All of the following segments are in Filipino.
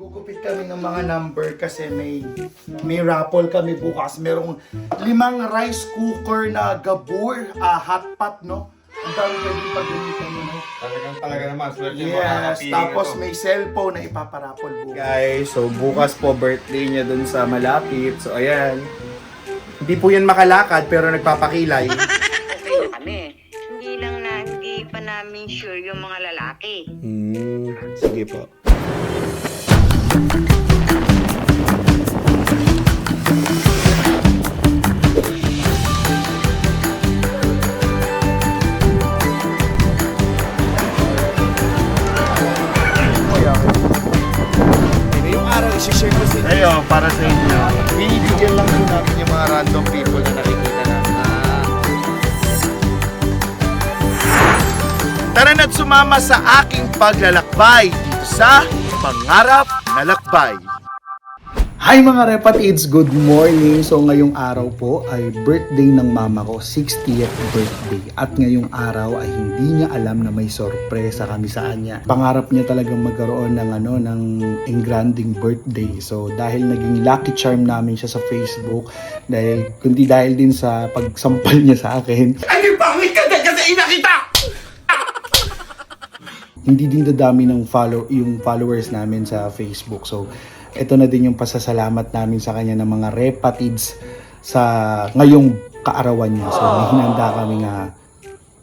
Gugupit kami ng mga number kasi may may raffle kami bukas. Merong limang rice cooker na gabur, ah, hot pot, no? Ang dami pwedeng pagamitan mo, no? Talagang talaga naman, swerte mo. Yes, tapos may cellphone na ipaparapol bukas. Guys, so bukas po birthday niya dun sa malapit. So ayan. Hindi po yan makalakad pero nagpapakilay. okay na kami. Hindi lang na hindi pa namin sure yung mga lalaki. Hmm, sige po. Sumama sa aking paglalakbay dito sa Pangarap na Lakbay. Hi mga repatids, good morning! So ngayong araw po ay birthday ng mama ko, 60th birthday. At ngayong araw ay hindi niya alam na may sorpresa kami sa kanya. Pangarap niya talagang magkaroon ng ano ng engranding birthday. So dahil naging lucky charm namin siya sa Facebook, dahil kundi dahil din sa pagsampal niya sa akin, Ay, pangit ka din kasi inakita! Hindi din dadami ng follow yung followers namin sa Facebook. So, ito na din yung pasasalamat namin sa kanya ng mga repatids sa ngayong kaarawan niya. So, may hinanda kami nga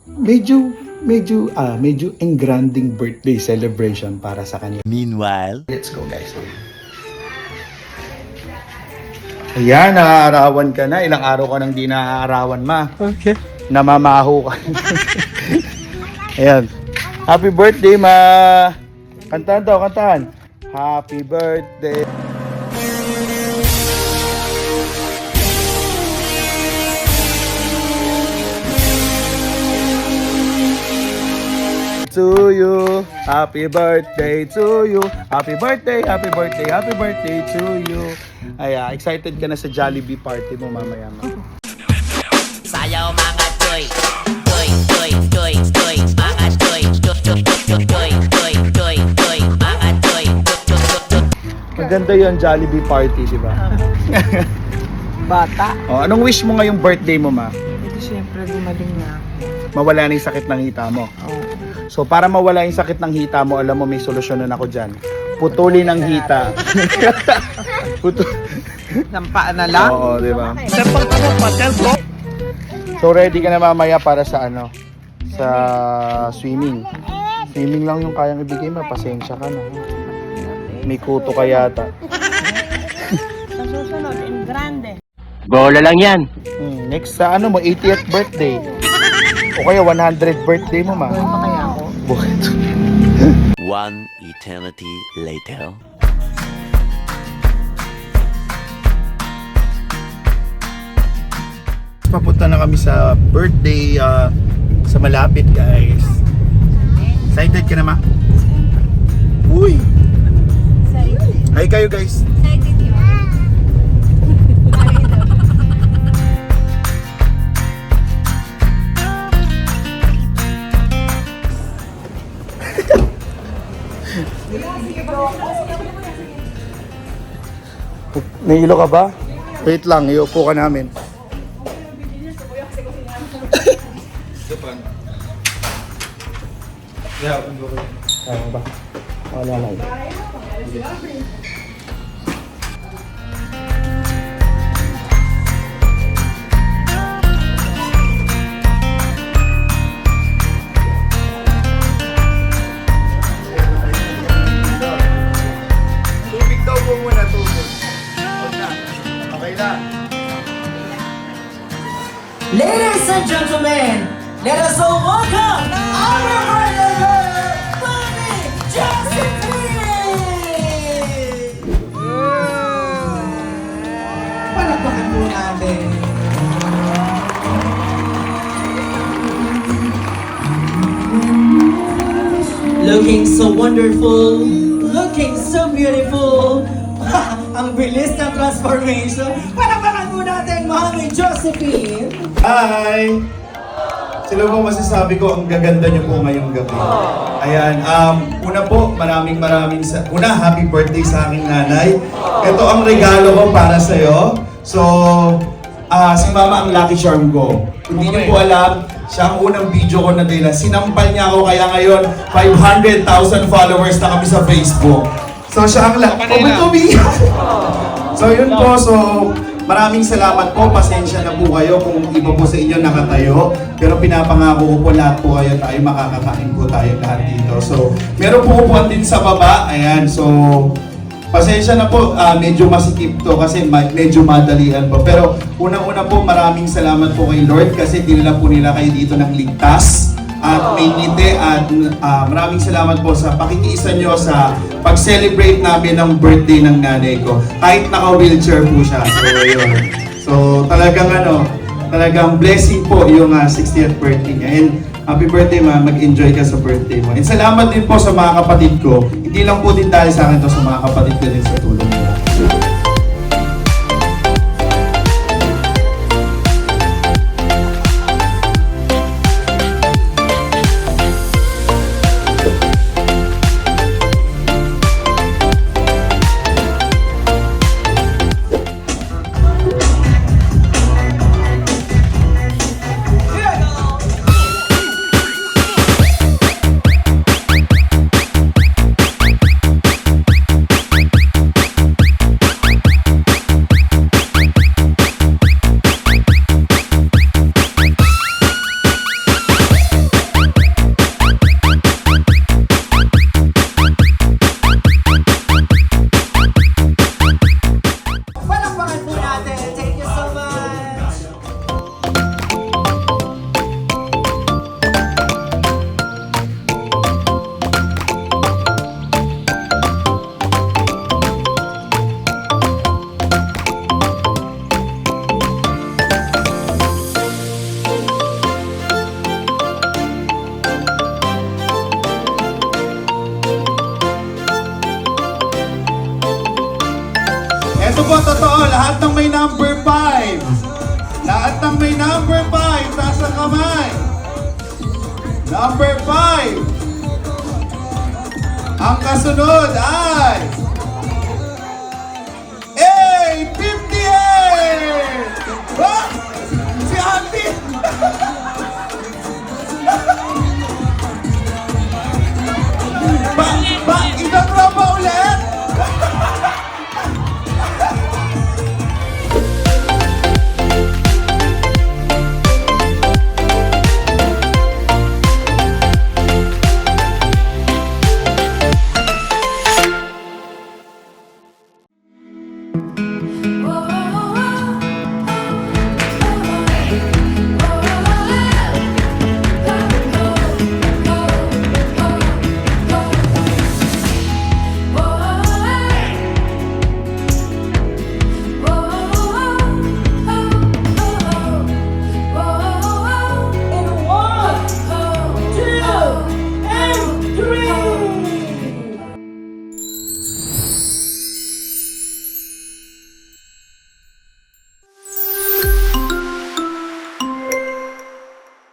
medyo medyo ah medyo engranding birthday celebration para sa kanya. Meanwhile, Let's go guys. Ayan, naaarawan ka na. Ilang araw ka nang di naaarawan, ma. Okay. Namamaho ka. Ayan. Happy birthday, ma. Kantahan daw, kantahan. Happy birthday. to you. Happy birthday to you. Happy birthday, happy birthday, happy birthday to you. Ay, excited ka na sa Jollibee party mo mamaya. ma. Sayaw mga Choy, Maganda yon Jollibee party, di ba? bata. Oh, anong wish mo ngayong birthday mo, ma? Ito siyempre gumaling na ako. Mawala na yung sakit ng hita mo. Oo. So, para mawala yung sakit ng hita mo, alam mo, may solusyonan ako dyan. Putulin ang hita. Putul Nampa na lang. Oo, di ba? So ready ka na mamaya para sa ano? Sa swimming. Swimming lang yung kayang ibigay mo, pasensya ka na. May kuto ka yata. Sa susunod, in grande. Bola lang yan Hmm, next sa ano mo, 80th birthday. O kaya 100 birthday mo ma. Ano pa kaya ako? Bakit? One eternity later. Papunta na kami sa birthday ah, sa malapit guys. Excited ka na ma? Uy! Hi kayo guys. Nahilo ka ba? Wait lang, iupo ka namin. Wala lang. Ladies and gentlemen, let us all welcome our brother, Bonnie Josephine! Palakpakan natin. Looking so wonderful, looking so beautiful. Ang bilis ng transformation. Palakpakan po natin, Mami Josephine! Hi! Sila po masasabi ko, ang gaganda niyo po ngayong gabi. Ayan, um, una po, maraming maraming sa... Una, happy birthday sa aking nanay. Ito ang regalo ko para sa'yo. So, ah si Mama ang lucky charm ko. Hindi niyo po alam, siya ang unang video ko na na sinampal niya ako kaya ngayon 500,000 followers na kami sa Facebook. So siya ang lucky... Oh? So yun po, so maraming salamat po. Pasensya na po kayo kung iba po sa inyo nakatayo. Pero pinapangako ko po lahat po kayo tayo makakakain po tayo lahat dito. So meron po upuan din sa baba. Ayan, so pasensya na po. ah, medyo masikip to kasi ma- medyo madalian po. Pero unang-una po maraming salamat po kay Lord kasi dinala po nila kayo dito ng ligtas at may ngiti at ah, maraming salamat po sa pakikiisa nyo sa pag-celebrate namin ng birthday ng nanay ko. Kahit naka-wheelchair po siya. So, yun. So, talagang ano, talagang blessing po yung ah, 60th birthday niya. And happy birthday ma, mag-enjoy ka sa birthday mo. And salamat din po sa mga kapatid ko. Hindi lang po din dahil sa akin to sa mga kapatid ko din sa tulong nila. to, lahat ng may number 5. Lahat ng may number 5, taas ang kamay. Number 5. Ang kasunod ay... A! 50!